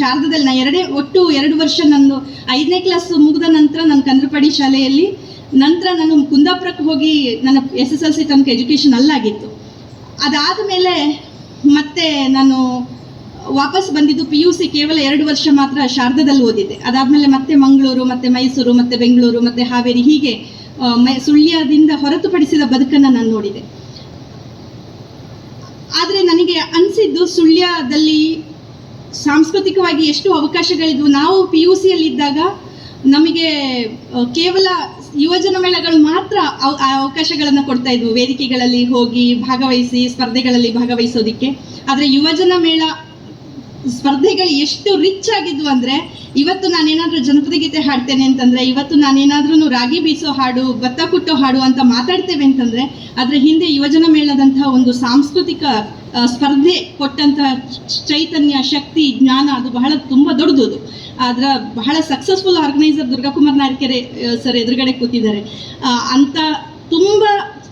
ನಾನು ಶಾರದದಲ್ಲಿ ನಾ ಎರಡೇ, ಒಟ್ಟು ಎರಡು ವರ್ಷ ನಾನು ಐದನೇ ಕ್ಲಾಸ್ ಮುಗಿದ ನಂತರ ನನ್ನ ಕಂದ್ರಪಡಿ ಶಾಲೆಯಲ್ಲಿ. ನಂತರ ನಾನು ಕುಂದಾಪುರಕ್ಕೆ ಹೋಗಿ ನನ್ನ ಎಸ್ ಎಸ್ ಎಲ್ ಸಿ ತನಕ ಎಜುಕೇಷನ್ ಅಲ್ಲಾಗಿತ್ತು. ಅದಾದ ಮೇಲೆ ಮತ್ತೆ ನಾನು ವಾಪಸ್ ಬಂದಿದ್ದು ಪಿ ಯು ಸಿ ಕೇವಲ ಎರಡು ವರ್ಷ ಮಾತ್ರ ಶಾರದದಲ್ಲಿ ಓದಿದ್ದೆ. ಅದಾದಮೇಲೆ ಮತ್ತೆ ಮಂಗಳೂರು, ಮತ್ತೆ ಮೈಸೂರು, ಮತ್ತೆ ಬೆಂಗಳೂರು, ಮತ್ತೆ ಹಾವೇರಿ ಹೀಗೆ ಮೈ, ಸುಳ್ಯದಿಂದ ಹೊರತುಪಡಿಸಿದ ಬದುಕನ್ನು ನಾನು ನೋಡಿದೆ. ಆದರೆ ನನಗೆ ಅನಿಸಿದ್ದು ಸುಳ್ಯದಲ್ಲಿ ಸಾಂಸ್ಕೃತಿಕವಾಗಿ ಎಷ್ಟು ಅವಕಾಶಗಳಿದ್ವು. ನಾವು ಪಿ ಯು ಸಿಯಲ್ಲಿದ್ದಾಗ ನಮಗೆ ಕೇವಲ ಯುವಜನ ಮೇಳಗಳು ಮಾತ್ರ ಅವಕಾಶಗಳನ್ನು ಕೊಡ್ತಾ ಇದ್ವು. ವೇದಿಕೆಗಳಲ್ಲಿ ಹೋಗಿ ಭಾಗವಹಿಸಿ, ಸ್ಪರ್ಧೆಗಳಲ್ಲಿ ಭಾಗವಹಿಸೋದಿಕ್ಕೆ. ಆದರೆ ಯುವಜನ ಮೇಳ ಸ್ಪರ್ಧೆಗಳು ಎಷ್ಟು ರಿಚ್ ಆಗಿದ್ವು ಅಂದರೆ, ಇವತ್ತು ನಾನೇನಾದರೂ ಜನಪದ ಗೀತೆ ಹಾಡ್ತೇನೆ ಅಂತಂದರೆ, ಇವತ್ತು ನಾನೇನಾದ್ರೂ ರಾಗಿ ಬೀಸೋ ಹಾಡು, ಭತ್ತ ಕುಟ್ಟೋ ಹಾಡು ಅಂತ ಮಾತಾಡ್ತೇವೆ ಅಂತಂದರೆ ಅದರ ಹಿಂದೆ ಯುವಜನ ಮೇಳದಂತಹ ಒಂದು ಸಾಂಸ್ಕೃತಿಕ ಸ್ಪರ್ಧೆ ಕೊಟ್ಟಂತಹ ಚೈತನ್ಯ, ಶಕ್ತಿ, ಜ್ಞಾನ ಅದು ಬಹಳ ತುಂಬಾ ದೊಡ್ಡದು ಅದರ ಬಹಳ successful organiser Durgakumar Narkere sir ಎದುರುಗಡೆ ಕೂತಿದ್ದಾರೆ. ಅಂತ ತುಂಬ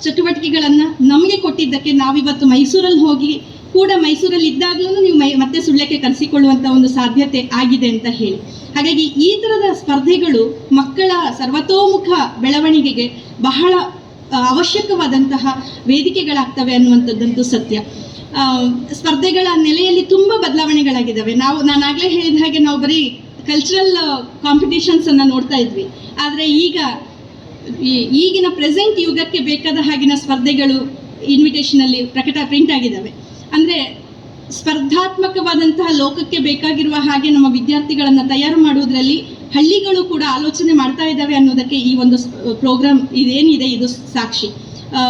ಚಟುವಟಿಕೆಗಳನ್ನು ನಮಗೆ ಕೊಟ್ಟಿದ್ದಕ್ಕೆ ನಾವಿವತ್ತು ಮೈಸೂರಲ್ಲಿ ಹೋಗಿ ಕೂಡ ಮೈಸೂರಲ್ಲಿ ಇದ್ದಾಗಲೂ ನೀವು ಮೈ, ಮತ್ತೆ ಸುಳ್ಳಕ್ಕೆ ಕರೆಸಿಕೊಳ್ಳುವಂಥ ಒಂದು ಸಾಧ್ಯತೆ ಆಗಿದೆ ಅಂತ ಹೇಳಿ. ಹಾಗಾಗಿ ಈ ಥರದ ಸ್ಪರ್ಧೆಗಳು ಮಕ್ಕಳ ಸರ್ವತೋಮುಖ ಬೆಳವಣಿಗೆಗೆ ಬಹಳ ಅವಶ್ಯಕವಾದಂತಹ ವೇದಿಕೆಗಳಾಗ್ತವೆ ಅನ್ನುವಂಥದ್ದಂತೂ ಸತ್ಯ. ಸ್ಪರ್ಧೆಗಳ ನೆಲೆಯಲ್ಲಿ ತುಂಬ ಬದಲಾವಣೆಗಳಾಗಿದ್ದಾವೆ. ನಾವು, ನಾನಾಗಲೇ ಹೇಳಿದ ಹಾಗೆ ನಾವು ಬರೀ ಕಲ್ಚರಲ್ ಕಾಂಪಿಟೇಷನ್ಸ್ ಅನ್ನು ನೋಡ್ತಾ ಇದ್ವಿ. ಆದರೆ ಈಗ ಈಗಿನ ಪ್ರೆಸೆಂಟ್ ಯುಗಕ್ಕೆ ಬೇಕಾದ ಹಾಗಿನ ಸ್ಪರ್ಧೆಗಳು ಇನ್ವಿಟೇಷನಲ್ಲಿ ಪ್ರಕಟ ಪ್ರಿಂಟ್ ಆಗಿದ್ದಾವೆ. ಅಂದರೆ ಸ್ಪರ್ಧಾತ್ಮಕವಾದಂತಹ ಲೋಕಕ್ಕೆ ಬೇಕಾಗಿರುವ ಹಾಗೆ ನಮ್ಮ ವಿದ್ಯಾರ್ಥಿಗಳನ್ನು ತಯಾರು ಮಾಡುವುದರಲ್ಲಿ ಹಳ್ಳಿಗಳು ಕೂಡ ಆಲೋಚನೆ ಮಾಡ್ತಾ ಇದ್ದಾವೆ ಅನ್ನೋದಕ್ಕೆ ಈ ಒಂದು ಪ್ರೋಗ್ರಾಮ್ ಇದೇನಿದೆ, ಇದು ಸಾಕ್ಷಿ.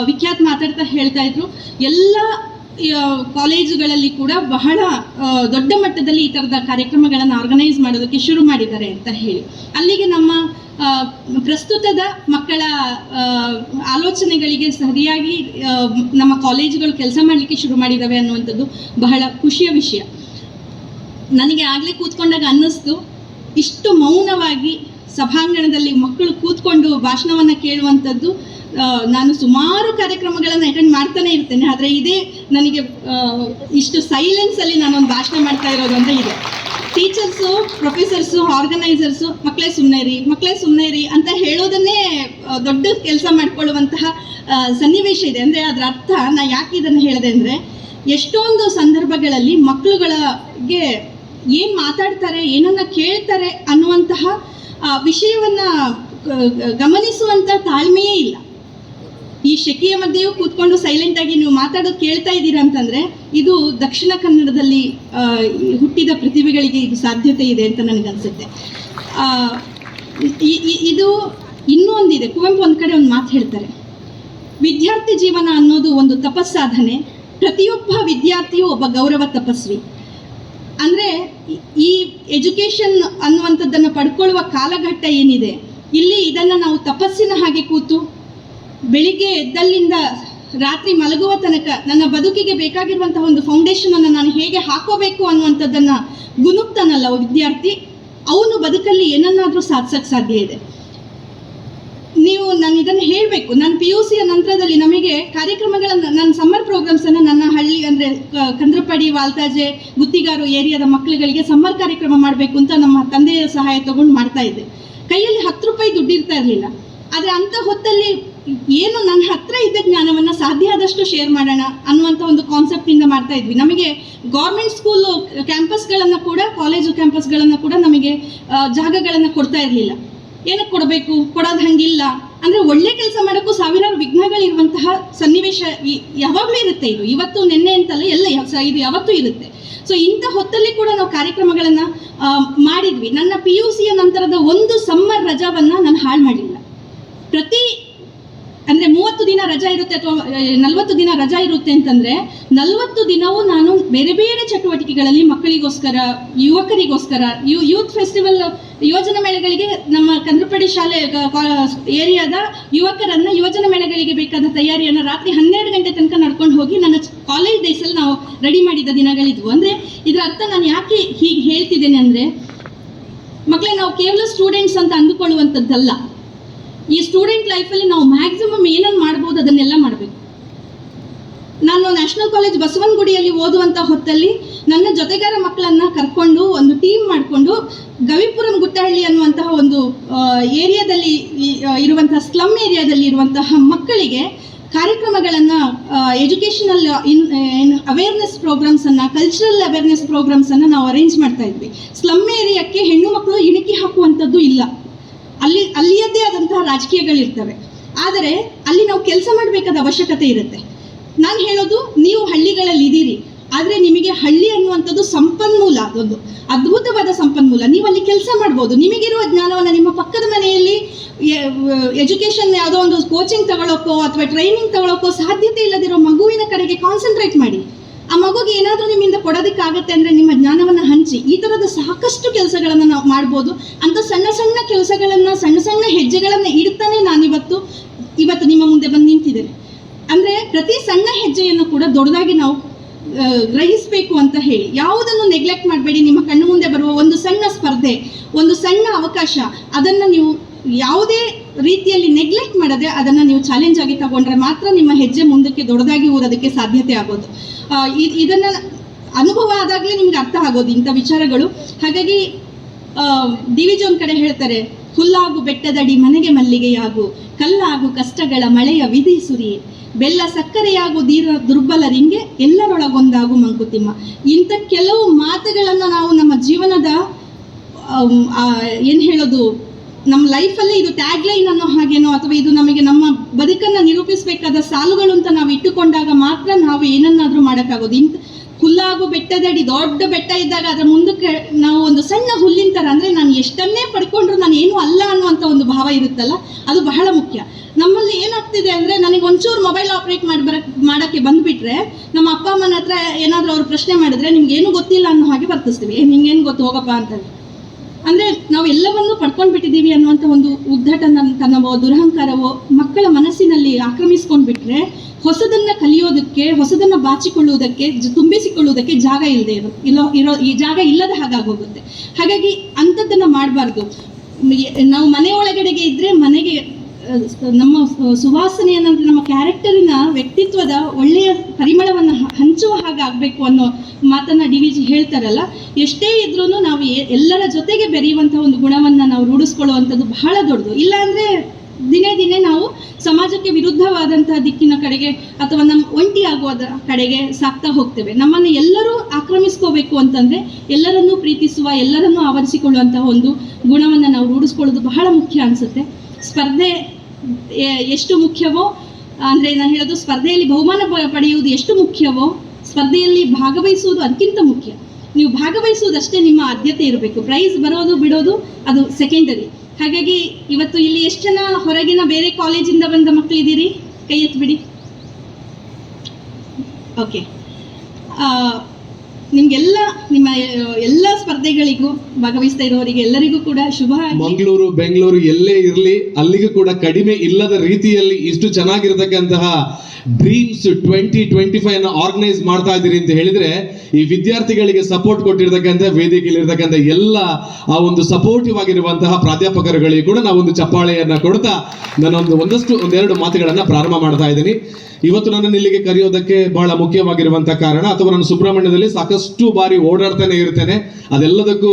ವಿಖ್ಯಾತ್ ಮಾತಾಡ್ತಾ ಹೇಳ್ತಾ ಇದ್ರು, ಎಲ್ಲ ಕಾಲೇಜುಗಳಲ್ಲಿ ಕೂಡ ಬಹಳ ದೊಡ್ಡ ಮಟ್ಟದಲ್ಲಿ ಈ ಥರದ ಕಾರ್ಯಕ್ರಮಗಳನ್ನು ಆರ್ಗನೈಸ್ ಮಾಡೋದಕ್ಕೆ ಶುರು ಮಾಡಿದ್ದಾರೆ ಅಂತ ಹೇಳಿ. ಅಲ್ಲಿಗೆ ನಮ್ಮ ಪ್ರಸ್ತುತದ ಮಕ್ಕಳ ಆಲೋಚನೆಗಳಿಗೆ ಸರಿಯಾಗಿ ನಮ್ಮ ಕಾಲೇಜುಗಳು ಕೆಲಸ ಮಾಡಲಿಕ್ಕೆ ಶುರು ಮಾಡಿದ್ದಾವೆ ಅನ್ನುವಂಥದ್ದು ಬಹಳ ಖುಷಿಯ ವಿಷಯ. ನನಗೆ ಆಗಲೇ ಕೂತ್ಕೊಂಡಾಗ ಅನ್ನಿಸ್ತು, ಇಷ್ಟು ಮೌನವಾಗಿ ಸಭಾಂಗಣದಲ್ಲಿ ಮಕ್ಕಳು ಕೂತ್ಕೊಂಡು ಭಾಷಣವನ್ನು ಕೇಳುವಂಥದ್ದು ನಾನು ಸುಮಾರು ಕಾರ್ಯಕ್ರಮಗಳನ್ನು ಮಾಡ್ತಾನೆ ಇರ್ತೇನೆ, ಆದರೆ ಇದೇ ನನಗೆ ಇಷ್ಟು ಸೈಲೆನ್ಸಲ್ಲಿ ನಾನೊಂದು ಭಾಷಣ ಮಾಡ್ತಾ ಇರೋದು ಅಂತ ಇದೆ. ಟೀಚರ್ಸು ಪ್ರೊಫೆಸರ್ಸು ಆರ್ಗನೈಸರ್ಸು ಮಕ್ಕಳೇ ಸುಮ್ಮನೆ ರೀ ಮಕ್ಕಳೇ ಸುಮ್ಮನೆ ರೀ ಅಂತ ಹೇಳೋದನ್ನೇ ದೊಡ್ಡ ಕೆಲಸ ಮಾಡ್ಕೊಳ್ಳುವಂತಹ ಸನ್ನಿವೇಶ ಇದೆ. ಅಂದರೆ ಅದರ ಅರ್ಥ ನಾ ಯಾಕೆ ಇದನ್ನು ಹೇಳಿದೆ ಅಂದರೆ, ಎಷ್ಟೊಂದು ಸಂದರ್ಭಗಳಲ್ಲಿ ಮಕ್ಕಳುಗಳಿಗೆ ಏನು ಮಾತಾಡ್ತಾರೆ, ಏನನ್ನ ಕೇಳ್ತಾರೆ ಅನ್ನುವಂತಹ ವಿಷಯವನ್ನು ಗಮನಿಸುವಂಥ ತಾಳ್ಮೆಯೇ ಇಲ್ಲ. ಈ ಶೆಕೆಯ ಮಧ್ಯೆಯೂ ಕೂತ್ಕೊಂಡು ಸೈಲೆಂಟ್ ಆಗಿ ನೀವು ಮಾತಾಡೋದು ಕೇಳ್ತಾ ಇದ್ದೀರಾ ಅಂತಂದ್ರೆ, ಇದು ದಕ್ಷಿಣ ಕನ್ನಡದಲ್ಲಿ ಹುಟ್ಟಿದ ಪ್ರತಿಭೆಗಳಿಗೆ ಇದು ಸಾಧ್ಯತೆ ಇದೆ ಅಂತ ನನಗನ್ಸುತ್ತೆ ಇದು ಇನ್ನೂ ಒಂದಿದೆ. ಕುವೆಂಪು ಒಂದು ಕಡೆ ಒಂದು ಮಾತು ಹೇಳ್ತಾರೆ. ವಿದ್ಯಾರ್ಥಿ ಜೀವನ ಅನ್ನೋದು ಒಂದು ತಪಸ್ಸಾಧನೆ. ಪ್ರತಿಯೊಬ್ಬ ವಿದ್ಯಾರ್ಥಿಯು ಒಬ್ಬ ಗೌರವ ತಪಸ್ವಿ. ಅಂದರೆ, ಈ ಎಜುಕೇಷನ್ ಅನ್ನುವಂಥದ್ದನ್ನು ಪಡ್ಕೊಳ್ಳುವ ಕಾಲಘಟ್ಟ ಏನಿದೆ? ಇಲ್ಲಿ ಇದನ್ನು ನಾವು ತಪಸ್ಸಿನ ಹಾಗೆ ಕೂತು ಬೆಳಿಗ್ಗೆ ಎದ್ದಲ್ಲಿಂದ ರಾತ್ರಿ ಮಲಗುವ ತನಕ ನನ್ನ ಬದುಕಿಗೆ ಬೇಕಾಗಿರುವಂತಹ ಒಂದು ಫೌಂಡೇಶನ್ ಅನ್ನು ನಾನು ಹೇಗೆ ಹಾಕೋಬೇಕು ಅನ್ನುವಂಥದ್ದನ್ನು ಗುನುಕ್ತಾನಲ್ಲ ಒಬ್ಬ ವಿದ್ಯಾರ್ಥಿ. ಅವನು ಬದುಕಲ್ಲಿ ಏನನ್ನಾದರೂ ಸಾಧಿಸಕ್ಕೆ ಸಾಧ್ಯ ಇದೆ. ನೀವು ನಾನು ಇದನ್ನು ಹೇಳಬೇಕು. ನಾನು ಪಿ ಯು ಸಿಯ ನಂತರದಲ್ಲಿ ನಮಗೆ ಕಾರ್ಯಕ್ರಮಗಳನ್ನು, ನನ್ನ ಸಮ್ಮರ್ ಪ್ರೋಗ್ರಾಮ್ಸನ್ನು ನನ್ನ ಹಳ್ಳಿ ಅಂದರೆ ಕಂದ್ರಪಾಡಿ, ವಾಲ್ತಾಜೆ, ಗುತ್ತಿಗಾರು ಏರಿಯಾದ ಮಕ್ಕಳುಗಳಿಗೆ ಸಮ್ಮರ್ ಕಾರ್ಯಕ್ರಮ ಮಾಡಬೇಕು ಅಂತ ನಮ್ಮ ತಂದೆಯ ಸಹಾಯ ತಗೊಂಡು ಮಾಡ್ತಾ ಇದ್ದೆ. ಕೈಯಲ್ಲಿ ಹತ್ತು ರೂಪಾಯಿ ದುಡ್ಡು ಇರ್ತಾ ಇರಲಿಲ್ಲ. ಆದರೆ ಅಂಥ ಹೊತ್ತಲ್ಲಿ ಏನು ನನ್ನ ಹತ್ರ ಇದ್ದ ಜ್ಞಾನವನ್ನು ಸಾಧ್ಯ ಆದಷ್ಟು ಶೇರ್ ಮಾಡೋಣ ಅನ್ನುವಂಥ ಒಂದು ಕಾನ್ಸೆಪ್ಟಿಂದ ಮಾಡ್ತಾ ಇದ್ವಿ. ನಮಗೆ ಗೌರ್ಮೆಂಟ್ ಸ್ಕೂಲು ಕ್ಯಾಂಪಸ್ಗಳನ್ನು ಕೂಡ ಕಾಲೇಜು ಕ್ಯಾಂಪಸ್ಗಳನ್ನು ಕೂಡ ನಮಗೆ ಜಾಗಗಳನ್ನು ಕೊಡ್ತಾ ಇರಲಿಲ್ಲ. ಏನಕ್ಕೆ ಕೊಡಬೇಕು? ಕೊಡೋದು ಹಂಗಿಲ್ಲ. ಅಂದರೆ ಒಳ್ಳೆ ಕೆಲಸ ಮಾಡೋಕ್ಕೂ ಸಾವಿರಾರು ವಿಘ್ನಗಳಿರುವಂತಹ ಸನ್ನಿವೇಶ ಯಾವಾಗಲೂ ಇರುತ್ತೆ ಇದು. ಇವತ್ತು, ನಿನ್ನೆ ಅಂತಲ್ಲ ಎಲ್ಲ ಇದು ಯಾವತ್ತೂ ಇರುತ್ತೆ. ಸೊ ಇಂಥ ಹೊತ್ತಲ್ಲಿ ಕೂಡ ನಾವು ಕಾರ್ಯಕ್ರಮಗಳನ್ನು ಮಾಡಿದ್ವಿ. ನನ್ನ ಪಿ ಯು ಸಿಯ ನಂತರದ ಒಂದು ಸಮ್ಮರ್ ರಜಾವನ್ನು ನಾನು ಹಾಳು ಮಾಡಿಲ್ಲ. ಪ್ರತಿ ಅಂದರೆ ಮೂವತ್ತು ದಿನ ರಜಾ ಇರುತ್ತೆ ಅಥವಾ ನಲವತ್ತು ದಿನ ರಜಾ ಇರುತ್ತೆ ಅಂತಂದರೆ, ನಲ್ವತ್ತು ದಿನವೂ ನಾನು ಬೇರೆ ಬೇರೆ ಚಟುವಟಿಕೆಗಳಲ್ಲಿ ಮಕ್ಕಳಿಗೋಸ್ಕರ, ಯುವಕರಿಗೋಸ್ಕರ ಯೂತ್ ಫೆಸ್ಟಿವಲ್ ಯೋಜನಾ ಮೇಳಗಳಿಗೆ ನಮ್ಮ ಕಂದ್ರಪಡಿ ಶಾಲೆ ಏರಿಯಾದ ಯುವಕರನ್ನ ಯೋಜನಾ ಮೇಳಗಳಿಗೆ ಬೇಕಾದ ತಯಾರಿಯನ್ನು ರಾತ್ರಿ ಹನ್ನೆರಡು ಗಂಟೆ ತನಕ ನಡ್ಕೊಂಡು ಹೋಗಿ ನನ್ನ ಕಾಲೇಜ್ ಡೇಸಲ್ಲಿ ನಾವು ರೆಡಿ ಮಾಡಿದ ದಿನಗಳಿದ್ವು. ಅಂದರೆ ಇದರ ಅರ್ಥ ನಾನು ಯಾಕೆ ಹೀಗೆ ಹೇಳ್ತಿದ್ದೇನೆ ಅಂದರೆ ಮಕ್ಕಳೇ ನಾವು ಕೇವಲ ಸ್ಟೂಡೆಂಟ್ಸ್ ಅಂತ ಅಂದುಕೊಳ್ಳುವಂಥದ್ದಲ್ಲ. ಈ ಸ್ಟೂಡೆಂಟ್ ಲೈಫಲ್ಲಿ ನಾವು ಮ್ಯಾಕ್ಸಿಮಮ್ ಏನನ್ನು ಮಾಡ್ಬೋದು ಅದನ್ನೆಲ್ಲ ಮಾಡಬೇಕು. ನಾನು ನ್ಯಾಷನಲ್ ಕಾಲೇಜ್ ಬಸವನಗುಡಿಯಲ್ಲಿ ಓದುವಂಥ ಹೊತ್ತಲ್ಲಿ ನನ್ನ ಜೊತೆಗಾರ ಮಕ್ಕಳನ್ನ ಕರ್ಕೊಂಡು ಒಂದು ಟೀಮ್ ಮಾಡಿಕೊಂಡು ಗವಿಪುರಂ ಗುಟ್ಟಹಳ್ಳಿ ಅನ್ನುವಂತಹ ಒಂದು ಏರಿಯಾದಲ್ಲಿ ಇರುವಂತಹ ಸ್ಲಮ್ ಏರಿಯಾದಲ್ಲಿ ಇರುವಂತಹ ಮಕ್ಕಳಿಗೆ ಕಾರ್ಯಕ್ರಮಗಳನ್ನು ಎಜುಕೇಷನಲ್ ಇನ್ ಅವೇರ್ನೆಸ್ ಪ್ರೋಗ್ರಾಮ್ಸನ್ನು ಕಲ್ಚರಲ್ ಅವೇರ್ನೆಸ್ ಪ್ರೋಗ್ರಾಮ್ಸನ್ನು ನಾವು ಅರೇಂಜ್ ಮಾಡ್ತಾ ಇದ್ವಿ. ಸ್ಲಮ್ ಏರಿಯಾಕ್ಕೆ ಹೆಣ್ಣು ಮಕ್ಕಳು ಇಣುಕಿ ಹಾಕುವಂಥದ್ದು ಇಲ್ಲ. ಅಲ್ಲಿ, ಅಲ್ಲಿಯದ್ದೇ ಆದಂತಹ ರಾಜಕೀಯಗಳಿರ್ತವೆ. ಆದರೆ ಅಲ್ಲಿ ನಾವು ಕೆಲಸ ಮಾಡಬೇಕಾದ ಅವಶ್ಯಕತೆ ಇರುತ್ತೆ. ನಾನು ಹೇಳೋದು, ನೀವು ಹಳ್ಳಿಗಳಲ್ಲಿ ಇದ್ದೀರಿ, ಆದರೆ ನಿಮಗೆ ಹಳ್ಳಿ ಅನ್ನುವಂಥದ್ದು ಸಂಪನ್ಮೂಲ ಅದೊಂದು. ಅದ್ಭುತವಾದ ಸಂಪನ್ಮೂಲ. ನೀವು ಅಲ್ಲಿ ಕೆಲಸ ಮಾಡ್ಬೋದು. ನಿಮಗಿರುವ ಜ್ಞಾನವನ್ನು ನಿಮ್ಮ ಪಕ್ಕದ ಮನೆಯಲ್ಲಿ ಎಜುಕೇಷನ್ ಯಾವುದೋ ಒಂದು ಕೋಚಿಂಗ್ ತಗೊಳ್ಳೋಕೋ ಅಥವಾ ಟ್ರೈನಿಂಗ್ ತಗೊಳ್ಳೋಕೋ ಸಾಧ್ಯತೆ ಇಲ್ಲದಿರೋ ಮಗುವಿನ ಕಡೆಗೆ ಕಾನ್ಸಂಟ್ರೇಟ್ ಮಾಡಿ. ಆ ಮಗುಗೆ ಏನಾದರೂ ನಿಮ್ಮಿಂದ ಕೊಡೋದಕ್ಕಾಗತ್ತೆ ಅಂದರೆ ನಿಮ್ಮ ಜ್ಞಾನವನ್ನು ಹಂಚಿ. ಈ ಥರದ ಸಾಕಷ್ಟು ಕೆಲಸಗಳನ್ನು ನಾವು ಮಾಡ್ಬೋದು. ಅಂತ ಸಣ್ಣ ಸಣ್ಣ ಕೆಲಸಗಳನ್ನು, ಸಣ್ಣ ಸಣ್ಣ ಹೆಜ್ಜೆಗಳನ್ನು ಇಡ್ತಾನೆ ನಾನಿವತ್ತು. ಇವತ್ತು ನಿಮ್ಮ ಮುಂದೆ ಬಂದು ನಿಂತಿದ್ದೇನೆ. ಅಂದರೆ ಪ್ರತಿ ಸಣ್ಣ ಹೆಜ್ಜೆಯನ್ನು ಕೂಡ ದೊಡ್ಡದಾಗಿ ನಾವು ಗ್ರಹಿಸಬೇಕು ಅಂತ ಹೇಳಿ. ಯಾವುದನ್ನು ನೆಗ್ಲೆಕ್ಟ್ ಮಾಡಬೇಡಿ. ನಿಮ್ಮ ಕಣ್ಣು ಮುಂದೆ ಬರುವ ಒಂದು ಸಣ್ಣ ಸ್ಪರ್ಧೆ, ಒಂದು ಸಣ್ಣ ಅವಕಾಶ, ಅದನ್ನು ನೀವು ಯಾವುದೇ ರೀತಿಯಲ್ಲಿ ನೆಗ್ಲೆಕ್ಟ್ ಮಾಡದೆ ಅದನ್ನು ನೀವು ಚಾಲೆಂಜ್ ಆಗಿ ತಗೊಂಡ್ರೆ ಮಾತ್ರ ನಿಮ್ಮ ಹೆಜ್ಜೆ ಮುಂದಕ್ಕೆ ದೊಡ್ಡದಾಗಿ ಊರೋದಕ್ಕೆ ಸಾಧ್ಯತೆ ಆಗೋದು. ಇದನ್ನು ಅನುಭವ ಆದಾಗಲೇ ನಿಮ್ಗೆ ಅರ್ಥ ಆಗೋದು ಇಂಥ ವಿಚಾರಗಳು. ಹಾಗಾಗಿ ವಿ ಜೋನ್ ಕಡೆ ಹೇಳ್ತಾರೆ, ಹುಲ್ಲಾಗು ಬೆಟ್ಟದಡಿ ಮನೆಗೆ ಮಲ್ಲಿಗೆಯಾಗು, ಕಲ್ಲಾಗು ಕಷ್ಟಗಳ ಮಳೆಯ ವಿಧಿ ಸುರಿ ಬೆಲ್ಲ ಸಕ್ಕರೆಯಾಗು ದೀರ ದುರ್ಬಲರಿಂಗೆ ಎಲ್ಲರೊಳಗೊಂದಾಗು ಮಂಕುತಿಮ್ಮ. ಇಂಥ ಕೆಲವು ಮಾತುಗಳನ್ನು ನಾವು ನಮ್ಮ ಜೀವನದ ಏನು ಹೇಳೋದು ನಮ್ಮ ಲೈಫಲ್ಲಿ ಇದು ಟ್ಯಾಗ್ ಲೈನ್ ಅನ್ನೋ ಹಾಗೇನೋ ಅಥವಾ ಇದು ನಮಗೆ ನಮ್ಮ ಬದುಕನ್ನು ನಿರೂಪಿಸಬೇಕಾದ ಸಾಲುಗಳು ಅಂತ ನಾವು ಇಟ್ಟುಕೊಂಡಾಗ ಮಾತ್ರ ನಾವು ಏನನ್ನಾದರೂ ಮಾಡೋಕ್ಕಾಗೋದು. ಇಂಥ ಹುಲ್ಲಾಗು ಬೆಟ್ಟದಡಿ, ದೊಡ್ಡ ಬೆಟ್ಟ ಇದ್ದಾಗ ಅದರ ಮುಂದಕ್ಕೆ ನಾವು ಒಂದು ಸಣ್ಣ ಹುಲ್ಲಿನ ಥರ ಅಂದರೆ ನಾನು ಎಷ್ಟನ್ನೇ ಪಡ್ಕೊಂಡ್ರು ನಾನು ಏನು ಅಲ್ಲ ಅನ್ನುವಂಥ ಒಂದು ಭಾವ ಇರುತ್ತಲ್ಲ, ಅದು ಬಹಳ ಮುಖ್ಯ. ನಮ್ಮಲ್ಲಿ ಏನಾಗ್ತಿದೆ ಅಂದರೆ ನನಗೆ ಒಂಚೂರು ಮೊಬೈಲ್ ಆಪ್ರೇಟ್ ಮಾಡಿ ಬರ, ಮಾಡೋಕ್ಕೆ ಬಂದುಬಿಟ್ರೆ ನಮ್ಮ ಅಪ್ಪ ಅಮ್ಮನ ಹತ್ರ ಏನಾದರೂ ಅವ್ರು ಪ್ರಶ್ನೆ ಮಾಡಿದ್ರೆ ನಿಮ್ಗೆ ಏನು ಗೊತ್ತಿಲ್ಲ ಅನ್ನೋ ಹಾಗೆ ವರ್ತಿಸ್ತೀವಿ. ಏನು ಗೊತ್ತು ಹೋಗಪ್ಪ ಅಂತೇಳಿ ಅಂದ್ರೆ ನಾವು ಎಲ್ಲವನ್ನೂ ಪಡ್ಕೊಂಡು ಬಿಟ್ಟಿದ್ದೀವಿ ಅನ್ನುವಂಥ ಒಂದು ಉದ್ದಟತನವೋ ದುರಹಂಕಾರವೋ ಮಕ್ಕಳ ಮನಸ್ಸಿನಲ್ಲಿ ಆಕ್ರಮಿಸ್ಕೊಂಡು ಬಿಟ್ರೆ ಹೊಸದನ್ನ ಕಲಿಯೋದಕ್ಕೆ, ಹೊಸದನ್ನ ಬಾಚಿಕೊಳ್ಳುವುದಕ್ಕೆ ತುಂಬಿಸಿಕೊಳ್ಳುವುದಕ್ಕೆ ಜಾಗ ಇಲ್ಲದೆ ಇರೋ ಇರೋ ಈ ಜಾಗ ಇಲ್ಲದ ಹಾಗಾಗೋಗುತ್ತೆ. ಹಾಗಾಗಿ ಅಂಥದ್ದನ್ನ ಮಾಡಬಾರ್ದು. ನಾವು ಮನೆ ಒಳಗಡೆಗೆ ಇದ್ರೆ ಮನೆಗೆ ನಮ್ಮ ಸುವಾಸನೆ ಸುವಾಸನೆಯನ್ನ ನಮ್ಮ ಕ್ಯಾರೆಕ್ಟರಿನ ವ್ಯಕ್ತಿತ್ವದ ಒಳ್ಳೆಯ ಪರಿಮಳವನ್ನು ಹಂಚುವ ಹಾಗೆ ಆಗಬೇಕು ಅನ್ನೋ ಮಾತನ್ನ ಡಿ ವಿ ಜಿ ಹೇಳ್ತಾರಲ್ಲ, ಎಷ್ಟೇ ಇದ್ರೂ ನಾವು ಎಲ್ಲರ ಜೊತೆಗೆ ಬೆರೆಯುವಂಥ ಒಂದು ಗುಣವನ್ನು ನಾವು ರೂಢಿಸ್ಕೊಳ್ಳುವಂಥದ್ದು ಬಹಳ ದೊಡ್ಡದು. ಇಲ್ಲಾಂದರೆ ದಿನೇ ದಿನೇ ನಾವು ಸಮಾಜಕ್ಕೆ ವಿರುದ್ಧವಾದಂತಹ ದಿಕ್ಕಿನ ಕಡೆಗೆ ಅಥವಾ ನಮ್ಮ ಒಂಟಿ ಆಗುವುದರ ಕಡೆಗೆ ಸಾಕ್ತಾ ಹೋಗ್ತೇವೆ. ನಮ್ಮನ್ನು ಎಲ್ಲರೂ ಆಕ್ರಮಿಸ್ಕೋಬೇಕು ಅಂತಂದ್ರೆ ಎಲ್ಲರನ್ನೂ ಪ್ರೀತಿಸುವ, ಎಲ್ಲರನ್ನೂ ಆವರಿಸಿಕೊಳ್ಳುವಂತಹ ಒಂದು ಗುಣವನ್ನು ನಾವು ರೂಢಿಸ್ಕೊಳ್ಳೋದು ಬಹಳ ಮುಖ್ಯ ಅನ್ಸುತ್ತೆ. ಸ್ಪರ್ಧೆ ಎಷ್ಟು ಮುಖ್ಯವೋ, ಅಂದರೆ ನಾನು ಹೇಳೋದು ಸ್ಪರ್ಧೆಯಲ್ಲಿ ಬಹುಮಾನ ಪಡೆಯುವುದು ಎಷ್ಟು ಮುಖ್ಯವೋ, ಸ್ಪರ್ಧೆಯಲ್ಲಿ ಭಾಗವಹಿಸುವುದು ಅದಕ್ಕಿಂತ ಮುಖ್ಯ. ನೀವು ಭಾಗವಹಿಸುವುದಷ್ಟೇ ನಿಮ್ಮ ಆದ್ಯತೆ ಇರಬೇಕು. ಪ್ರೈಸ್ ಬರೋದು, ಬಿಡೋದು, ಅದು ಸೆಕೆಂಡರಿ ಹಾಗಾಗಿ ಇವತ್ತು ಇಲ್ಲಿ ಎಷ್ಟು ಜನ ಹೊರಗಿನ ಬೇರೆ ಕಾಲೇಜಿಂದ ಬಂದ ಮಕ್ಕಳಿದ್ದೀರಿ? ಕೈ ಎತ್ಬಿಡಿ. ಓಕೆ ನಿಮಗೆಲ್ಲ, ನಿಮ್ಮ ಎಲ್ಲ ಸ್ಪರ್ಧೆಗಳಿಗೂ ಭಾಗವಹಿಸ್ತಾ ಇರೋರಿಗೆ ಎಲ್ಲರಿಗೂ ಕೂಡ ಶುಭ. ಮಂಗಳೂರು, ಬೆಂಗಳೂರು ಎಲ್ಲೇ ಇರಲಿ, ಅಲ್ಲಿಗೂ ಕೂಡ ಕಡಿಮೆ ಇಲ್ಲದ ರೀತಿಯಲ್ಲಿ ಇಷ್ಟು ಚೆನ್ನಾಗಿರತಕ್ಕಂತಹ dreams twenty twenty five organise ಮಾಡ್ತಾ ಇದ್ದೀರಿ ಅಂತ ಹೇಳಿದ್ರೆ, ಈ ವಿದ್ಯಾರ್ಥಿಗಳಿಗೆ ಸಪೋರ್ಟ್ ಕೊಟ್ಟಿರ್ತಕ್ಕಂಥ ವೇದಿಕೆಯಲ್ಲಿ ಇರ್ತಕ್ಕಂಥ ಎಲ್ಲ, ಆ ಒಂದು ಸಪೋರ್ಟಿವ್ ಆಗಿರುವಂತಹ ಪ್ರಾಧ್ಯಾಪಕರುಗಳಿಗೆ ಕೂಡ ನಾವೊಂದು ಚಪ್ಪಾಳೆಯನ್ನ ಕೊಡ್ತಾ, ನಾನೊಂದು ಒಂದಷ್ಟು, ಒಂದೆರಡು ಮಾತುಗಳನ್ನ ಪ್ರಾರಂಭ ಮಾಡ್ತಾ ಇದ್ದೀನಿ ಇವತ್ತು ನನ್ನನ್ನು ಇಲ್ಲಿಗೆ ಕರೆಯೋದಕ್ಕೆ ಬಹಳ ಮುಖ್ಯವಾಗಿರುವಂತಹ ಕಾರಣ ಅಥವಾ ನಾನು ಸುಬ್ರಹ್ಮಣ್ಯದಲ್ಲಿ ಸಾಕಷ್ಟು ಬಾರಿ ಓಡಾಡ್ತಾನೆ ಇರ್ತೇನೆ. ಅದೆಲ್ಲದಕ್ಕೂ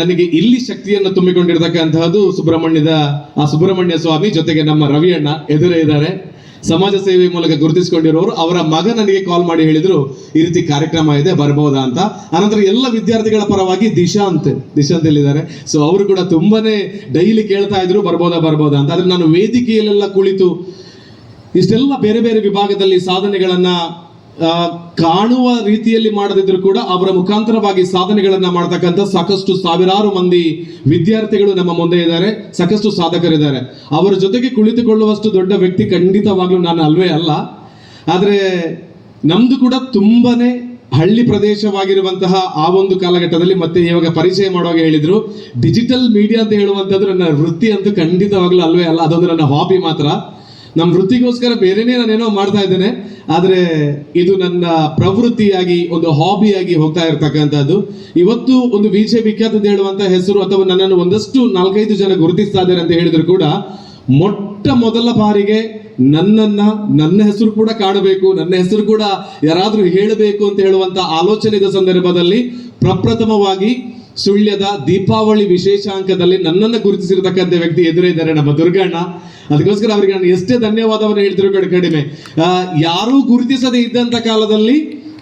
ನನಗೆ ಇಲ್ಲಿ ಶಕ್ತಿಯನ್ನು ತುಂಬಿಕೊಂಡಿರ್ತಕ್ಕಂತಹದ್ದು ಸುಬ್ರಹ್ಮಣ್ಯದ, ಆ ಸುಬ್ರಹ್ಮಣ್ಯ ಸ್ವಾಮಿ ಜೊತೆಗೆ ನಮ್ಮ ರವಿಯಣ್ಣ ಎದುರೇ ಇದ್ದಾರೆ. ಸಮಾಜ ಸೇವೆ ಮೂಲಕ ಗುರುತಿಸಿಕೊಂಡಿರೋರು, ಅವರ ಮಗ ನನಗೆ ಕಾಲ್ ಮಾಡಿ ಹೇಳಿದ್ರು, ಈ ರೀತಿ ಕಾರ್ಯಕ್ರಮ ಇದೆ, ಬರ್ಬೋದಾ ಅಂತ. ಆನಂತರ ಎಲ್ಲ ವಿದ್ಯಾರ್ಥಿಗಳ ಪರವಾಗಿ ದಿಶಾಂತ್ ದಿಶಾಂತ್ ಎಲ್ಲಿದ್ದಾರೆ? ಸೊ ಅವರು ಕೂಡ ತುಂಬಾನೇ ಡೈಲಿ ಕೇಳ್ತಾ ಇದ್ರು, ಬರ್ಬೋದಾ ಬರ್ಬೋದಾ ಅಂತ. ಆದ್ರೆ ನಾನು ವೇದಿಕೆಯಲ್ಲೆಲ್ಲ ಕುಳಿತು ಇಷ್ಟೆಲ್ಲ ಬೇರೆ ಬೇರೆ ವಿಭಾಗದಲ್ಲಿ ಸಾಧನೆಗಳನ್ನ ಕಾಣುವ ರೀತಿಯಲ್ಲಿ ಮಾಡದಿದ್ರು ಕೂಡ ಅವರ ಮುಖಾಂತರವಾಗಿ ಸಾಧನೆಗಳನ್ನ ಮಾಡತಕ್ಕಂಥ ಸಾಕಷ್ಟು ಸಾವಿರಾರು ಮಂದಿ ವಿದ್ಯಾರ್ಥಿಗಳು ನಮ್ಮ ಮುಂದೆ ಇದ್ದಾರೆ, ಸಾಕಷ್ಟು ಸಾಧಕರಿದ್ದಾರೆ. ಅವರ ಜೊತೆಗೆ ಕುಳಿತುಕೊಳ್ಳುವಷ್ಟು ದೊಡ್ಡ ವ್ಯಕ್ತಿ ಖಂಡಿತವಾಗ್ಲೂ ನಾನು ಅಲ್ವೇ ಅಲ್ಲ. ಆದರೆ ನಮ್ದು ಕೂಡ ತುಂಬಾನೇ ಹಳ್ಳಿ ಪ್ರದೇಶವಾಗಿರುವಂತಹ ಆ ಒಂದು ಕಾಲಘಟ್ಟದಲ್ಲಿ ಮತ್ತೆ ಇವಾಗ ಪರಿಚಯ ಮಾಡುವಾಗ ಹೇಳಿದ್ರು, ಡಿಜಿಟಲ್ ಮೀಡಿಯಾ ಅಂತ ಹೇಳುವಂಥದ್ದು ನನ್ನ ವೃತ್ತಿ ಅಂತೂ ಖಂಡಿತವಾಗ್ಲೂ ಅಲ್ವೇ ಅಲ್ಲ, ಅದೊಂದು ನನ್ನ ಹಾಬಿ ಮಾತ್ರ. ನಮ್ಮ ವೃತ್ತಿಗೋಸ್ಕರ ಬೇರೆನೇ ನಾನೇನೋ ಮಾಡ್ತಾ ಇದ್ದೇನೆ, ಆದರೆ ಇದು ನನ್ನ ಪ್ರವೃತ್ತಿಯಾಗಿ, ಒಂದು ಹಾಬಿಯಾಗಿ ಹೋಗ್ತಾ ಇರ್ತಕ್ಕಂಥದ್ದು. ಇವತ್ತು ಒಂದು ವಿಜಯ ವಿಖ್ಯಾತ ಅಂತ ಹೇಳುವಂತ ಹೆಸರು ಅಥವಾ ನನ್ನನ್ನು ಒಂದಷ್ಟು ನಾಲ್ಕೈದು ಜನ ಗುರುತಿಸ್ತಾ ಇದ್ದಾರೆ ಅಂತ ಹೇಳಿದ್ರು ಕೂಡ, ಮೊಟ್ಟ ಮೊದಲ ಬಾರಿಗೆ ನನ್ನನ್ನ, ನನ್ನ ಹೆಸರು ಕೂಡ ಕಾಣಬೇಕು, ನನ್ನ ಹೆಸರು ಕೂಡ ಯಾರಾದ್ರೂ ಹೇಳಬೇಕು ಅಂತ ಹೇಳುವಂತ ಆಲೋಚನೆ ಇದ್ದ ಸಂದರ್ಭದಲ್ಲಿ ಪ್ರಪ್ರಥಮವಾಗಿ ಸುಳ್ಯದ ದೀಪಾವಳಿ ವಿಶೇಷಾಂಕದಲ್ಲಿ ನನ್ನನ್ನು ಗುರುತಿಸಿರ್ತಕ್ಕಂಥ ವ್ಯಕ್ತಿ ಎದುರೇ ಇದ್ದಾರೆ ನಮ್ಮ ದುರ್ಗಣ್ಣ. ಅದಕ್ಕೋಸ್ಕರ ಅವರಿಗೆ ನಾನು ಎಷ್ಟೇ ಧನ್ಯವಾದವನ್ನು ಹೇಳ್ತಿರೋ ಕಡೆ ಕಡಿಮೆ. ಯಾರೂ ಗುರುತಿಸದೇ ಇದ್ದಂತ ಕಾಲದಲ್ಲಿ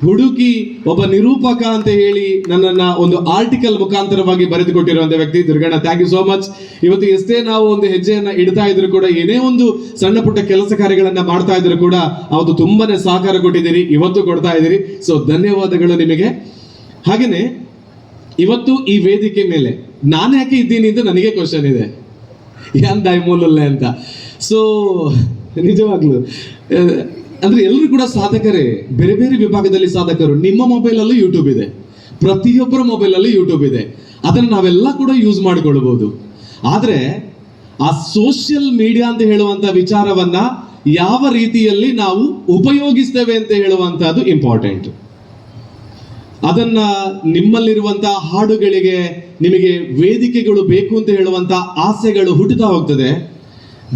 ಹುಡುಕಿ ಒಬ್ಬ ನಿರೂಪಕ ಅಂತ ಹೇಳಿ ನನ್ನನ್ನ ಒಂದು ಆರ್ಟಿಕಲ್ ಮುಖಾಂತರವಾಗಿ ಬರೆದುಕೊಟ್ಟಿರುವಂತ ವ್ಯಕ್ತಿ Durganna. Thank you so much ಇವತ್ತು ಎಷ್ಟೇ ನಾವು ಒಂದು ಹೆಜ್ಜೆಯನ್ನ ಇಡ್ತಾ ಇದ್ರು ಕೂಡ, ಏನೇ ಒಂದು ಸಣ್ಣ ಪುಟ್ಟ ಕೆಲಸ ಕಾರ್ಯಗಳನ್ನ ಮಾಡ್ತಾ ಇದ್ರು ಕೂಡ, ಅವತ್ತು ತುಂಬಾನೇ ಸಹಕಾರ ಕೊಟ್ಟಿದ್ದೀರಿ ಇವತ್ತು ಕೊಡ್ತಾ ಇದ್ದೀರಿ ಸೊ ಧನ್ಯವಾದಗಳು ನಿಮಗೆ. ಹಾಗೇನೆ ಇವತ್ತು ಈ ವೇದಿಕೆ ಮೇಲೆ ನಾನು ಯಾಕೆ ಇದ್ದೀನಿ ಅಂತ ನನಗೆ ಕ್ವಶನ್ ಇದೆ. ಯಾನ್ ಮೂಲಲ್ಲ ಅಂತ. ಸೊ ನಿಜವಾಗ್ಲು ಅಂದ್ರೆ ಎಲ್ಲರೂ ಕೂಡ ಸಾಧಕರೇ, ಬೇರೆ ಬೇರೆ ವಿಭಾಗದಲ್ಲಿ ಸಾಧಕರು, ನಿಮ್ಮ ಮೊಬೈಲ್ ಅಲ್ಲೂ ಯೂಟ್ಯೂಬ್ ಇದೆ. ಪ್ರತಿಯೊಬ್ಬರ ಮೊಬೈಲ್ ಅಲ್ಲಿ ಯೂಟ್ಯೂಬ್ ಇದೆ. ಅದನ್ನ ನಾವೆಲ್ಲ ಕೂಡ ಯೂಸ್ ಮಾಡಿಕೊಳ್ಬಹುದು ಆದ್ರೆ, ಆ ಸೋಷಿಯಲ್ ಮೀಡಿಯಾ ಅಂತ ಹೇಳುವಂತ ವಿಚಾರವನ್ನ ಯಾವ ರೀತಿಯಲ್ಲಿ ನಾವು ಉಪಯೋಗಿಸ್ತೇವೆ ಅಂತ ಹೇಳುವಂತಹದ್ದು ಇಂಪಾರ್ಟೆಂಟ್ ಅದನ್ನ ನಿಮ್ಮಲ್ಲಿರುವಂತ ಹಾಡುಗಳಿಗೆ ನಿಮಗೆ ವೇದಿಕೆಗಳು ಬೇಕು ಅಂತ ಹೇಳುವಂತ ಆಸೆಗಳು ಹುಟ್ಟುತ್ತಾ ಹೋಗ್ತದೆ.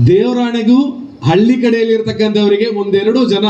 ದೇವರಾಣೆಗೂ ಹಳ್ಳಿ ಕಡೆಯಲ್ಲಿ ಇರ್ತಕ್ಕಂಥವರಿಗೆ ಒಂದೆರಡು ಜನ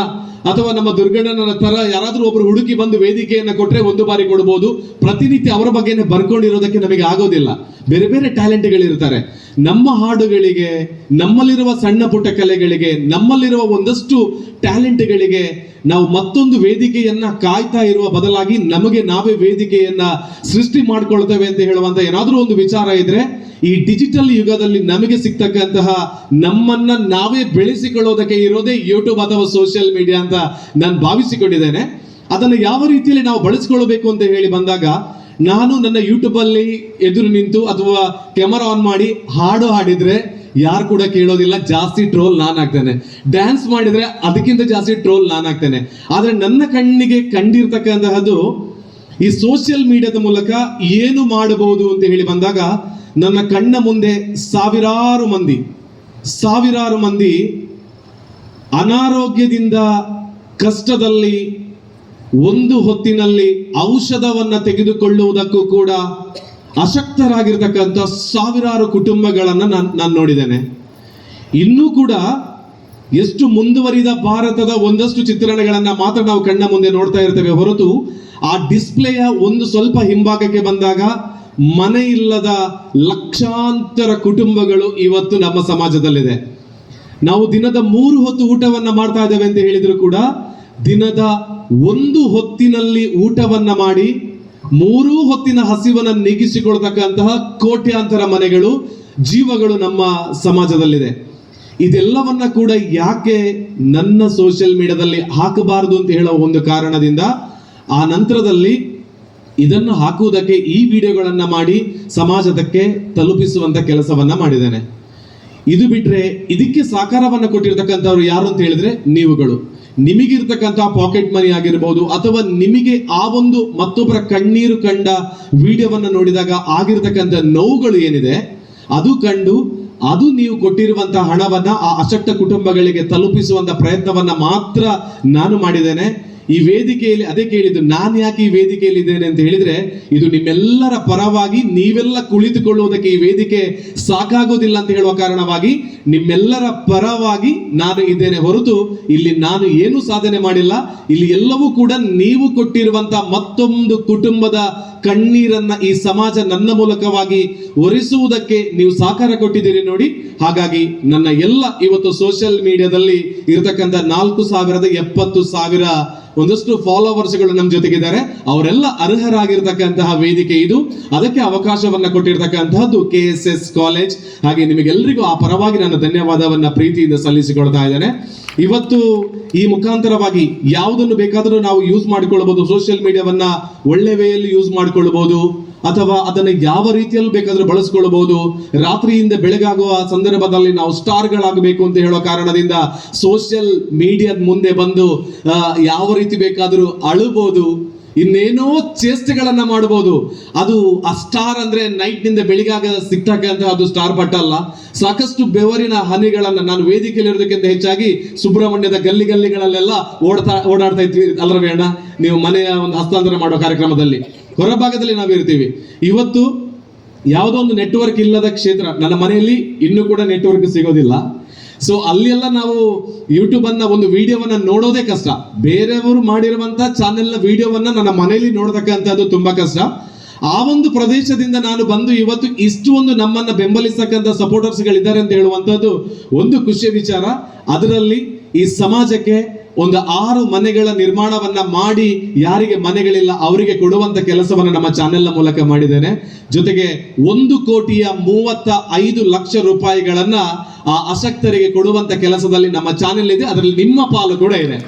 ಅಥವಾ ನಮ್ಮ ದುರ್ಗಣ್ಣನ ತರ ಯಾರಾದರೂ ಒಬ್ರು ಹುಡುಕಿ ಬಂದು ವೇದಿಕೆಯನ್ನ ಕೊಟ್ರೆ ಒಂದು ಬಾರಿ ಕೊಡ್ಬೋದು. ಪ್ರತಿನಿತ್ಯ ಅವರ ಬಗ್ಗೆನೇ ಬರ್ಕೊಂಡಿರೋದಕ್ಕೆ ನಮಗೆ ಆಗೋದಿಲ್ಲ. ಬೇರೆ ಬೇರೆ ಟ್ಯಾಲೆಂಟ್ಗಳಿರ್ತಾರೆ. ನಮ್ಮ ಹಾಡುಗಳಿಗೆ, ನಮ್ಮಲ್ಲಿರುವ ಸಣ್ಣ ಪುಟ್ಟ ಕಲೆಗಳಿಗೆ, ನಮ್ಮಲ್ಲಿರುವ ಒಂದಷ್ಟು ಟ್ಯಾಲೆಂಟ್ಗಳಿಗೆ ನಾವು ಮತ್ತೊಂದು ವೇದಿಕೆಯನ್ನ ಕಾಯ್ತಾ ಇರುವ ಬದಲಾಗಿ ನಮಗೆ ನಾವೇ ವೇದಿಕೆಯನ್ನ ಸೃಷ್ಟಿ ಮಾಡ್ಕೊಳ್ತೇವೆ ಅಂತ ಹೇಳುವಂತ ಏನಾದ್ರೂ ಒಂದು ವಿಚಾರ ಇದ್ರೆ ಈ ಡಿಜಿಟಲ್ ಯುಗದಲ್ಲಿ ನಮಗೆ ಸಿಗ್ತಕ್ಕಂತಹ ನಮ್ಮನ್ನ ನಾವೇ ಬೆಳೆಸಿಕೊಳ್ಳೋದಕ್ಕೆ ಇರೋದೇ ಯೂಟ್ಯೂಬ್ ಅಥವಾ ಸೋಷಿಯಲ್ ಮೀಡಿಯಾ ಅಂತ ನಾನು ಭಾವಿಸಿಕೊಂಡಿದ್ದೇನೆ. ಅದನ್ನು ಯಾವ ರೀತಿಯಲ್ಲಿ ನಾವು ಬಳಸಿಕೊಳ್ಳಬೇಕು ಅಂತ ಹೇಳಿ ಬಂದಾಗ, ನಾನು ನನ್ನ ಯೂಟ್ಯೂಬಲ್ಲಿ ಎದುರು ನಿಂತು ಅಥವಾ ಕ್ಯಾಮರಾ ಆನ್ ಮಾಡಿ ಹಾಡು ಹಾಡಿದ್ರೆ ಯಾರು ಕೂಡ ಕೇಳೋದಿಲ್ಲ, ಜಾಸ್ತಿ ಟ್ರೋಲ್ ನಾನು ಆಗ್ತೇನೆ. ಡ್ಯಾನ್ಸ್ ಮಾಡಿದ್ರೆ ಅದಕ್ಕಿಂತ ಜಾಸ್ತಿ ಟ್ರೋಲ್ ನಾನು ಆಗ್ತೇನೆ. ಆದರೆ ನನ್ನ ಕಣ್ಣಿಗೆ ಕಂಡಿರ್ತಕ್ಕಂತಹದ್ದು ಈ ಸೋಷಿಯಲ್ ಮೀಡಿಯಾದ ಮೂಲಕ ಏನು ಮಾಡಬಹುದು ಅಂತ ಹೇಳಿ ಬಂದಾಗ, ನನ್ನ ಕಣ್ಣ ಮುಂದೆ ಸಾವಿರಾರು ಮಂದಿ ಸಾವಿರಾರು ಮಂದಿ ಅನಾರೋಗ್ಯದಿಂದ ಕಷ್ಟದಲ್ಲಿ, ಒಂದು ಹೊತ್ತಿನಲ್ಲಿ ಔಷಧವನ್ನು ತೆಗೆದುಕೊಳ್ಳುವುದಕ್ಕೂ ಕೂಡ ಅಶಕ್ತರಾಗಿರ್ತಕ್ಕಂಥ ಸಾವಿರಾರು ಕುಟುಂಬಗಳನ್ನು ನಾನು ನಾನು ನೋಡಿದ್ದೇನೆ. ಇನ್ನೂ ಕೂಡ ಎಷ್ಟು ಮುಂದುವರಿದ ಭಾರತದ ಒಂದಷ್ಟು ಚಿತ್ರಣಗಳನ್ನು ಮಾತ್ರ ನಾವು ಕಣ್ಣ ಮುಂದೆ ನೋಡ್ತಾ ಇರ್ತೇವೆ ಹೊರತು ಆ ಡಿಸ್ಪ್ಲೇಯ ಒಂದು ಸ್ವಲ್ಪ ಹಿಂಭಾಗಕ್ಕೆ ಬಂದಾಗ ಮನೆ ಇಲ್ಲದ ಲಕ್ಷಾಂತರ ಕುಟುಂಬಗಳು ಇವತ್ತು ನಮ್ಮ ಸಮಾಜದಲ್ಲಿದೆ. ನಾವು ದಿನದ ಮೂರು ಹೊತ್ತು ಊಟವನ್ನು ಮಾಡ್ತಾ ಇದ್ದೇವೆ ಅಂತ ಹೇಳಿದ್ರು ಕೂಡ ದಿನದ ಒಂದು ಹೊತ್ತಿನಲ್ಲಿ ಊಟವನ್ನು ಮಾಡಿ ಮೂರೂ ಹೊತ್ತಿನ ಹಸಿವನ್ನ ನೀಗಿಸಿಕೊಳ್ತಕ್ಕಂತಹ ಕೋಟ್ಯಾಂತರ ಮನೆಗಳು, ಜೀವಗಳು ನಮ್ಮ ಸಮಾಜದಲ್ಲಿದೆ. ಇದೆಲ್ಲವನ್ನ ಕೂಡ ಯಾಕೆ ನನ್ನ ಸೋಷಿಯಲ್ ಮೀಡಿಯಾದಲ್ಲಿ ಹಾಕಬಾರದು ಅಂತ ಹೇಳೋ ಒಂದು ಕಾರಣದಿಂದ ಆ ನಂತರದಲ್ಲಿ ಇದನ್ನು ಹಾಕುವುದಕ್ಕೆ ಈ ವಿಡಿಯೋಗಳನ್ನ ಮಾಡಿ ಸಮಾಜದಕ್ಕೆ ತಲುಪಿಸುವಂತ ಕೆಲಸವನ್ನ ಮಾಡಿದ್ದೇನೆ. ಇದು ಬಿಟ್ರೆ ಇದಕ್ಕೆ ಸಾಕಾರವನ್ನ ಕೊಟ್ಟಿರ್ತಕ್ಕಂಥವ್ರು ಯಾರು ಅಂತ ಹೇಳಿದ್ರೆ ನೀವುಗಳು. ನಿಮಗಿರ್ತಕ್ಕಂಥ ಪಾಕೆಟ್ ಮನಿ ಆಗಿರ್ಬೋದು ಅಥವಾ ನಿಮಗೆ ಆ ಒಂದು ಮತ್ತೊಬ್ಬರ ಕಣ್ಣೀರು ಕಂಡ ವಿಡಿಯೋವನ್ನು ನೋಡಿದಾಗ ಆಗಿರ್ತಕ್ಕಂಥ ನೋವುಗಳು ಏನಿದೆ, ಅದು ಕಂಡು ಅದು ನೀವು ಕೊಟ್ಟಿರುವಂತಹ ಹಣವನ್ನ ಆ ಅಶಕ್ತ ಕುಟುಂಬಗಳಿಗೆ ತಲುಪಿಸುವಂತ ಪ್ರಯತ್ನವನ್ನ ಮಾತ್ರ ನಾನು ಮಾಡಿದ್ದೇನೆ. ಈ ವೇದಿಕೆಯಲ್ಲಿ ಅದೇ ಕೇಳಿದ್ದು, ನಾನು ಯಾಕೆ ಈ ವೇದಿಕೆಯಲ್ಲಿ ಇದ್ದೇನೆ ಅಂತ ಹೇಳಿದ್ರೆ, ಇದು ನಿಮ್ಮೆಲ್ಲರ ಪರವಾಗಿ ನೀವೆಲ್ಲ ಕುಳಿತುಕೊಳ್ಳುವುದಕ್ಕೆ ಈ ವೇದಿಕೆ ಸಾಕಾಗೋದಿಲ್ಲ ಅಂತ ಹೇಳುವ ಕಾರಣವಾಗಿ ನಿಮ್ಮೆಲ್ಲರ ಪರವಾಗಿ ನಾನು ಇದ್ದೇನೆ ಹೊರತು ಇಲ್ಲಿ ನಾನು ಏನು ಸಾಧನೆ ಮಾಡಿಲ್ಲ. ಇಲ್ಲಿ ಎಲ್ಲವೂ ಕೂಡ ನೀವು ಕೊಟ್ಟಿರುವಂತ ಮತ್ತೊಂದು ಕುಟುಂಬದ ಕಣ್ಣೀರನ್ನ ಈ ಸಮಾಜ ನನ್ನ ಮೂಲಕವಾಗಿ ಒರೆಸುವುದಕ್ಕೆ ನೀವು ಸಾಕಾರ ಕೊಟ್ಟಿದ್ದೀರಿ ನೋಡಿ. ಹಾಗಾಗಿ ನನ್ನ ಎಲ್ಲ ಇವತ್ತು ಸೋಷಿಯಲ್ ಮೀಡಿಯಾದಲ್ಲಿ ಇರತಕ್ಕಂಥ ನಾಲ್ಕು ಸಾವಿರದ ಎಪ್ಪತ್ತು ಸಾವಿರ ಒಂದಷ್ಟು ಫಾಲೋವರ್ಸ್ಗಳು ನಮ್ಮ ಜೊತೆಗಿದ್ದಾರೆ. ಅವರೆಲ್ಲ ಅರ್ಹರಾಗಿರ್ತಕ್ಕಂತಹ ವೇದಿಕೆ ಇದು. ಅದಕ್ಕೆ ಅವಕಾಶವನ್ನ ಕೊಟ್ಟಿರ್ತಕ್ಕಂತಹದ್ದು ಕೆ ಎಸ್ ಎಸ್ ಕಾಲೇಜ್ ಹಾಗೆ ನಿಮಗೆಲ್ಲರಿಗೂ ಆ ಪರವಾಗಿ ನಾನು ಧನ್ಯವಾದವನ್ನ ಪ್ರೀತಿಯಿಂದ ಸಲ್ಲಿಸಿಕೊಳ್ತಾ ಇದ್ದೇನೆ. ಇವತ್ತು ಈ ಮುಖಾಂತರವಾಗಿ ಯಾವುದನ್ನು ಬೇಕಾದರೂ ನಾವು ಯೂಸ್ ಮಾಡಿಕೊಳ್ಳಬಹುದು ಸೋಷಿಯಲ್ ಮೀಡಿಯಾವನ್ನ ಒಳ್ಳೆ ವೇಯಲ್ಲಿ ಯೂಸ್ ಮಾಡಿಕೊಳ್ಳಬಹುದು ಅಥವಾ ಅದನ್ನು ಯಾವ ರೀತಿಯಲ್ಲಿ ಬೇಕಾದರೂ ಬಳಸ್ಕೊಳ್ಬಹುದು ರಾತ್ರಿಯಿಂದ ಬೆಳಗಾಗುವ ಸಂದರ್ಭದಲ್ಲಿ ನಾವು ಸ್ಟಾರ್ಗಳಾಗಬೇಕು ಅಂತ ಹೇಳೋ ಕಾರಣದಿಂದ ಸೋಷಿಯಲ್ ಮೀಡಿಯಾದ ಮುಂದೆ ಬಂದು ಯಾವ ರೀತಿ ಬೇಕಾದರೂ ಅಳಬಹುದು ಇನ್ನೇನೋ ಚೇಷ್ಟೆಗಳನ್ನ ಮಾಡಬಹುದು ಅದು ಆ ಸ್ಟಾರ್ ಅಂದ್ರೆ ನೈಟ್ನಿಂದ ಬೆಳಿಗಾಗ ಸಿಕ್ತಕ್ಕಂತ ಅದು ಸ್ಟಾರ್ ಪಟ್ಟ ಅಲ್ಲ. ಸಾಕಷ್ಟು ಬೆವರಿನ ಹನಿಗಳನ್ನ ನಾನು ವೇದಿಕೆಯಲ್ಲಿ ಇರೋದಕ್ಕಿಂತ ಹೆಚ್ಚಾಗಿ ಸುಬ್ರಹ್ಮಣ್ಯದ ಗಲ್ಲಿ ಗಲ್ಲಿಗಳಲ್ಲೆಲ್ಲ ಓಡತಾ, ಓಡಾಡ್ತಾ ಇದ್ವಿ. ಅಲ್ಲರವೇ ನೀವು ಮನೆಯ ಒಂದು ಹಸ್ತಾಂತರ ಮಾಡೋ ಕಾರ್ಯಕ್ರಮದಲ್ಲಿ. ಹೊರಭಾಗದಲ್ಲಿ ನಾವು ಇರ್ತೀವಿ. ಇವತ್ತು ಯಾವುದೋ ಒಂದು ನೆಟ್ವರ್ಕ್ ಇಲ್ಲದ ಕ್ಷೇತ್ರ, ನನ್ನ ಮನೆಯಲ್ಲಿ ಇನ್ನೂ ಕೂಡ ನೆಟ್ವರ್ಕ್ ಸಿಗೋದಿಲ್ಲ. ಸೊ ಅಲ್ಲೆಲ್ಲ ನಾವು ಯೂಟ್ಯೂಬ್ ಅನ್ನ ಒಂದು ವಿಡಿಯೋವನ್ನ ನೋಡೋದೇ ಕಷ್ಟ. ಬೇರೆಯವರು ಮಾಡಿರುವಂತ ಚಾನೆಲ್ನ ವಿಡಿಯೋವನ್ನ ನನ್ನ ಮನೆಯಲ್ಲಿ ನೋಡ್ತಕ್ಕಂಥದ್ದು ತುಂಬಾ ಕಷ್ಟ. ಆ ಒಂದು ಪ್ರದೇಶದಿಂದ ನಾನು ಬಂದು ಇವತ್ತು ಇಷ್ಟು ಒಂದು ನಮ್ಮನ್ನ ಬೆಂಬಲಿಸತಕ್ಕಂತ ಸಪೋರ್ಟರ್ಸ್ ಗಳಿದ್ದಾರೆ ಅಂತ ಹೇಳುವಂತದ್ದು ಒಂದು ಖುಷಿಯ ವಿಚಾರ. ಅದರಲ್ಲಿ ಈ ಸಮಾಜಕ್ಕೆ ಒಂದು ಆರು ಮನೆಗಳ ನಿರ್ಮಾಣವನ್ನ ಮಾಡಿ ಯಾರಿಗೆ ಮನೆಗಳಿಲ್ಲ ಅವರಿಗೆ ಕೊಡುವಂತ ಕೆಲಸವನ್ನ ನಮ್ಮ ಚಾನೆಲ್ನ ಮೂಲಕ ಮಾಡಿದ್ದೇನೆ. ಜೊತೆಗೆ ಒಂದು ಕೋಟಿಯ ಮೂವತ್ತ ಐದು ಲಕ್ಷ ರೂಪಾಯಿಗಳನ್ನ ಆ ಅಶಕ್ತರಿಗೆ ಕೊಡುವಂತ ಕೆಲಸದಲ್ಲಿ ನಮ್ಮ ಚಾನೆಲ್ ಇದೆ. ಅದರಲ್ಲಿ ನಿಮ್ಮ ಪಾಲು ಕೂಡ ಇದೆ.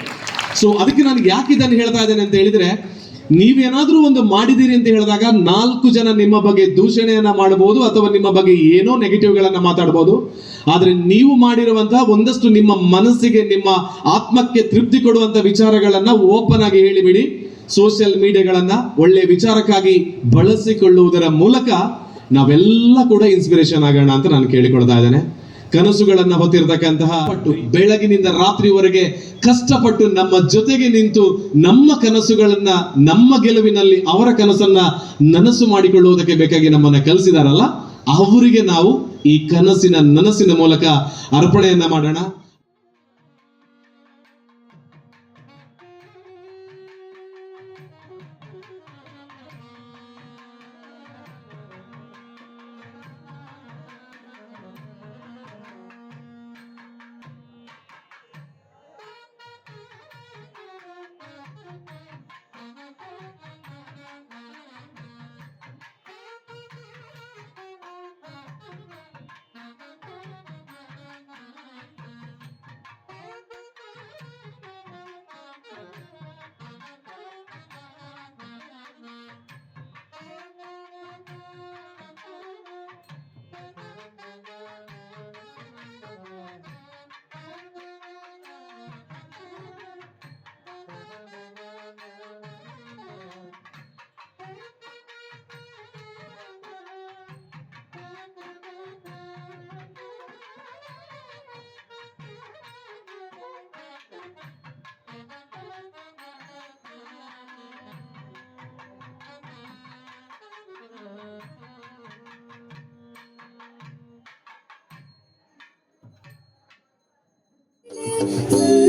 ಸೊ ಅದಕ್ಕೆ ನಾನು ಯಾಕೆ ಇದನ್ನು ಹೇಳ್ತಾ ಇದ್ದೇನೆ ಅಂತ ಹೇಳಿದ್ರೆ ನೀವೇನಾದ್ರೂ ಒಂದು ಮಾಡಿದಿರಿ ಅಂತ ಹೇಳಿದಾಗ ನಾಲ್ಕು ಜನ ನಿಮ್ಮ ಬಗ್ಗೆ ದೂಷಣೆಯನ್ನ ಮಾಡಬಹುದು ಅಥವಾ ನಿಮ್ಮ ಬಗ್ಗೆ ಏನೋ ನೆಗೆಟಿವ್ ಗಳನ್ನ ಮಾತಾಡಬಹುದು ಆದ್ರೆ ನೀವು ಮಾಡಿರುವಂತಹ ಒಂದಷ್ಟು ನಿಮ್ಮ ಮನಸ್ಸಿಗೆ, ನಿಮ್ಮ ಆತ್ಮಕ್ಕೆ ತೃಪ್ತಿ ಕೊಡುವಂತ ವಿಚಾರಗಳನ್ನ ಓಪನ್ ಆಗಿ ಹೇಳಿಬಿಡಿ. ಸೋಷಿಯಲ್ ಮೀಡಿಯಾಗಳನ್ನ ಒಳ್ಳೆ ವಿಚಾರಕ್ಕಾಗಿ ಬಳಸಿಕೊಳ್ಳುವುದರ ಮೂಲಕ ನಾವೆಲ್ಲ ಕೂಡ ಇನ್ಸ್ಪಿರೇಷನ್ ಆಗೋಣ ಅಂತ ನಾನು ಕೇಳಿಕೊಳ್ತಾ ಇದ್ದೇನೆ. ಕನಸುಗಳನ್ನ ಹೊತ್ತಿರತಕ್ಕಂತಹ ಪಟ್ಟು ಬೆಳಗಿನಿಂದ ರಾತ್ರಿವರೆಗೆ ಕಷ್ಟಪಟ್ಟು ನಮ್ಮ ಜೊತೆಗೆ ನಿಂತು ನಮ್ಮ ಕನಸುಗಳನ್ನ, ನಮ್ಮ ಗೆಲುವಿನಲ್ಲಿ ಅವರ ಕನಸನ್ನ ನನಸು ಮಾಡಿಕೊಳ್ಳುವುದಕ್ಕೆ ಬೇಕಾಗಿ ನಮ್ಮನ್ನ ಕಲಿಸಿದಾರಲ್ಲ, ಅವರಿಗೆ ನಾವು ಈ ಕನಸಿನ ನನಸಿನ ಮೂಲಕ ಅರ್ಪಣೆಯನ್ನ ಮಾಡೋಣ. Música